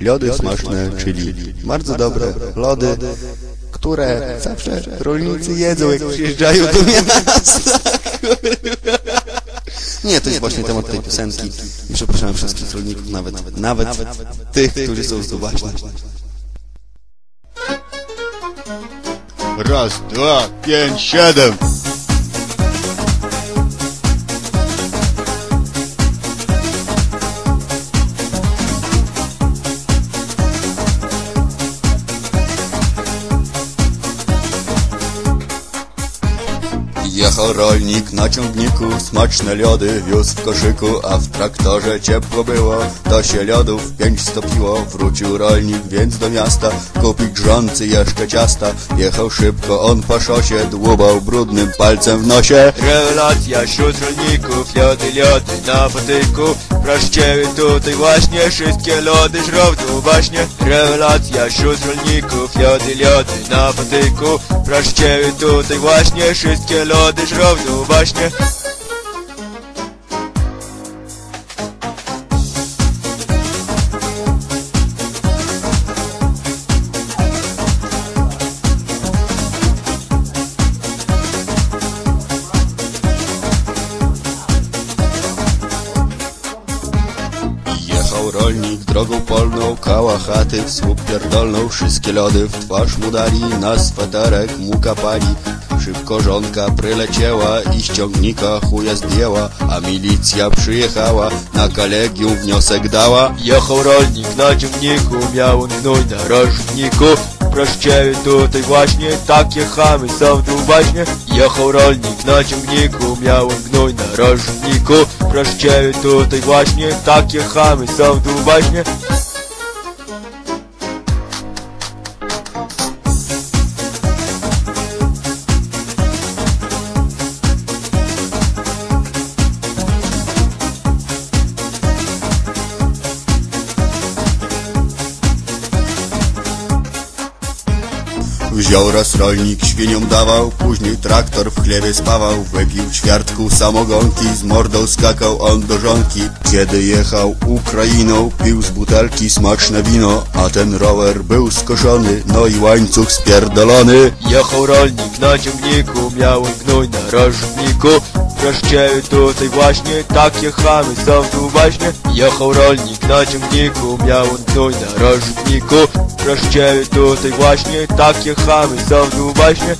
Lody smaczne, czyli bardzo dobre lody, które zawsze rolnicy jedzą, jak przyjeżdżają do miasta. Nie, to jest właśnie temat tej piosenki. I przepraszam wszystkich rolników, nawet, nawet tych, którzy są tu właśnie. Raz, dwa, pięć, siedem. Jechał rolnik na ciągniku, smaczne lody wiózł w koszyku, a w traktorze ciepło było, to się lodów pięć stopiło. Wrócił rolnik więc do miasta, kupić grzący jeszcze ciasta. Jechał szybko on po szosie, dłubał brudnym palcem w nosie. Rewelacja wśród rolników, lody, lody na patyku Proszę tutaj właśnie wszystkie lody żrowdu właśnie Rewelacja wśród rolników, lody, lody na patyku Proszę tutaj właśnie wszystkie lody żrowdu właśnie Jechał rolnik drogą polną, kała chaty w słup pierdolną, wszystkie lody w twarz mu dali, na sweterek mu kapali. Szybko żonka pryleciała i z ciągnika chuja zdjęła, a milicja przyjechała, na kolegium wniosek dała. Jechał rolnik na ciągniku, miał on gnój na rożniku. Proszę tutaj właśnie takie chamy są tu właśnie. Jechał rolnik na ciągniku, miał on gnój na rożniku. Proszę tutaj właśnie takie chamy są tu właśnie Wziął raz rolnik, świniom dawał, później traktor w chlewie spawał, wypił w ćwiartku samogonki, z mordą skakał on do żonki. Kiedy jechał Ukrainą, pił z butelki smaczne wino, a ten rower był skoszony, no i łańcuch spierdolony. Jechał rolnik na ciągniku, miał gnój na rożniku Proszę tutaj właśnie takie chamy są tu właśnie Jechał rolnik na ciągniku, miał gnój na rożniku Proszę tutaj właśnie takie chamy są tu właśnie.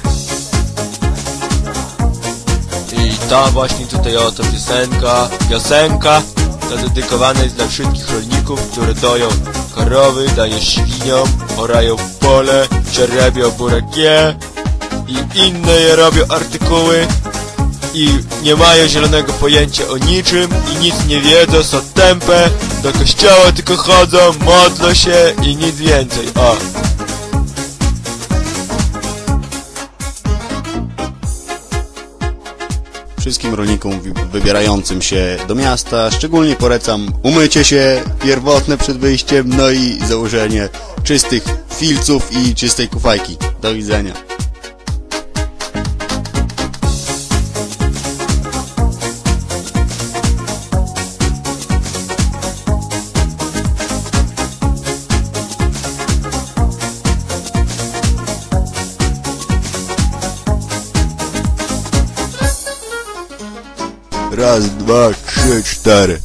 I ta właśnie tutaj oto piosenka, piosenka to dedykowana jest dla wszystkich rolników, które doją krowy, dają świniom, orają pole, przerabią burakie i inne je robią artykuły i nie mają zielonego pojęcia o niczym i nic nie wiedzą, są tępe, do kościoła tylko chodzą, modlą się i nic więcej, o. Wszystkim rolnikom wybierającym się do miasta szczególnie polecam umycie się pierwotne przed wyjściem, no i założenie czystych filców i czystej kufajki. Do widzenia. Raz, dwa, trzy, cztery.